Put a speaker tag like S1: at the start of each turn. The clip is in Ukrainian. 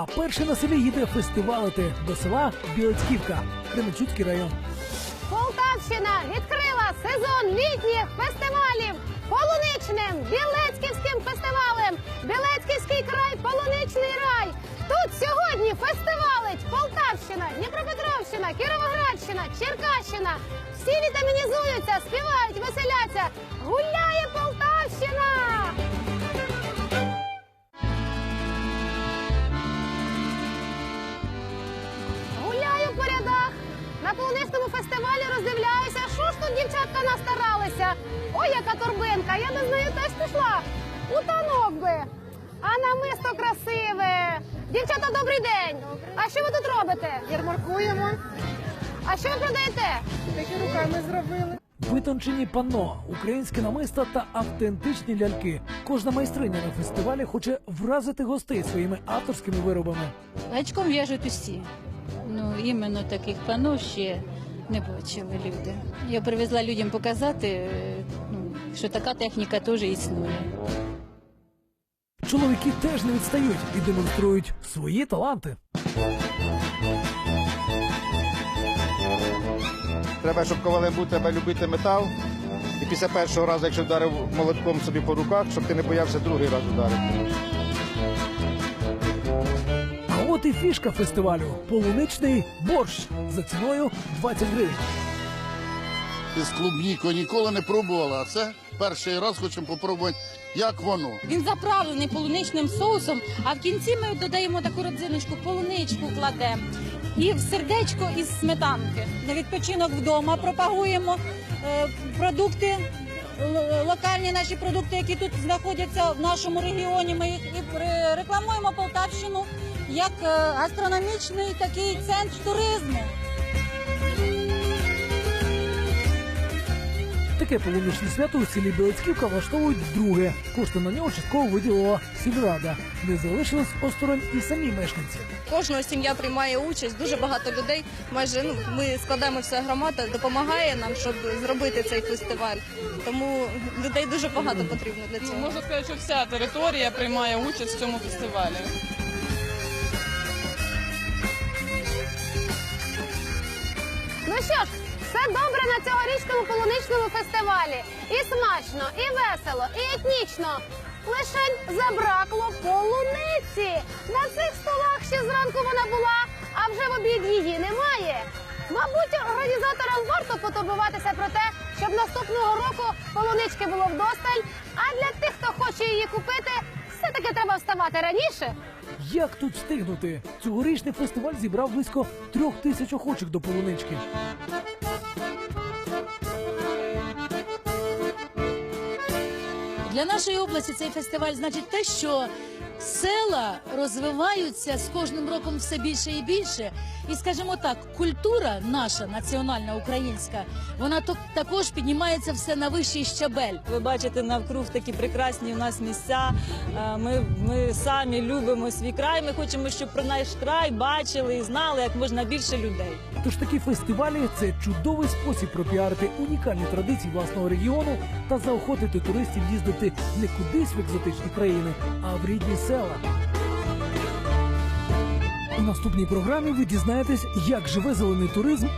S1: А перший на селі їде фестивалити до села Білецьківка, Кременчуцький район.
S2: Полтавщина відкрила сезон літніх фестивалів полуничним Білецьківським фестивалем. Білецьківський край полуничний рай. Тут сьогодні фестивалить Полтавщина, Дніпропетровщина, Кіровоградщина, Черкащина. Всі вітамінізуються, співають, веселяться. Гуляє Полтавщина! Фестивалі роздивляюся, що ж тут дівчатка настаралися. Ой, яка торбинка, я з нею теж пішла. У танок би. А намисто красиве. Дівчата, добрий день. А що ви тут робите?
S3: Ярмаркуємо,
S2: А що ви продаєте?
S3: такі руками зробили.
S1: Витончені панно, українське намиста та автентичні ляльки. Кожна майстриня на фестивалі хоче вразити гостей своїми авторськими виробами.
S4: Гачком в'яжуть усі. Ну, іменно таких пано ще не бачили люди. Я привезла людям показати, е, ну, що така техніка теж існує.
S1: Чоловіки теж не відстають і демонструють свої таланти.
S5: Треба, щоб ковалем був, треба любити метал. І після першого разу, якщо вдарив молотком собі по руках, щоб ти не боявся другий раз ударити.
S1: От і фішка фестивалю полуничний борщ за ціною 20 гривень.
S6: з клубнікою ніколи не пробувала. А це перший раз хочемо попробувати, як воно.
S7: Він заправлений полуничним соусом, а в кінці ми додаємо таку родзиночку, полуничку кладемо. І в сердечко із сметанки. На відпочинок вдома пропагуємо е, продукти, локальні наші продукти, які тут знаходяться в нашому регіоні. Ми їх і ре- рекламуємо Полтавщину як е, гастрономічний такий центр туризму.
S1: Таке полуничне свято у селі Білецьківка влаштовують вдруге. Кошти на нього частково виділила сільрада. Не залишились осторонь і самі мешканці.
S8: Кожна сім'я приймає участь, дуже багато людей. Майже ну ми складаємо вся громада, допомагає нам, щоб зробити цей фестиваль. Тому людей дуже багато потрібно для цього.
S9: Можу сказати, що вся територія приймає участь в цьому фестивалі.
S2: Що ж, все добре на цьогорічному полуничному фестивалі. І смачно, і весело, і етнічно. Лишень забракло полуниці. На цих столах ще зранку вона була, а вже в обід її немає. Мабуть, організаторам варто потурбуватися про те, щоб наступного року полунички було вдосталь. А для тих, хто хоче її купити, все-таки треба вставати раніше.
S1: Як тут встигнути? Цьогорічний фестиваль зібрав близько трьох тисяч охочих до полунички.
S4: Для нашої області цей фестиваль значить те, що села розвиваються з кожним роком все більше і більше. І скажімо так, культура наша національна українська, вона то- також піднімається все на вищий щабель.
S10: Ви бачите навкруг такі прекрасні у нас місця. Е, Ми, ми самі любимо свій край. Ми хочемо, щоб про наш край бачили і знали як можна більше людей.
S1: Тож такі фестивалі це чудовий спосіб пропіарити унікальні традиції власного регіону та заохотити туристів їздити не кудись в екзотичні країни, а в рідні села. У наступній програмі ви дізнаєтесь, як живе зелений туризм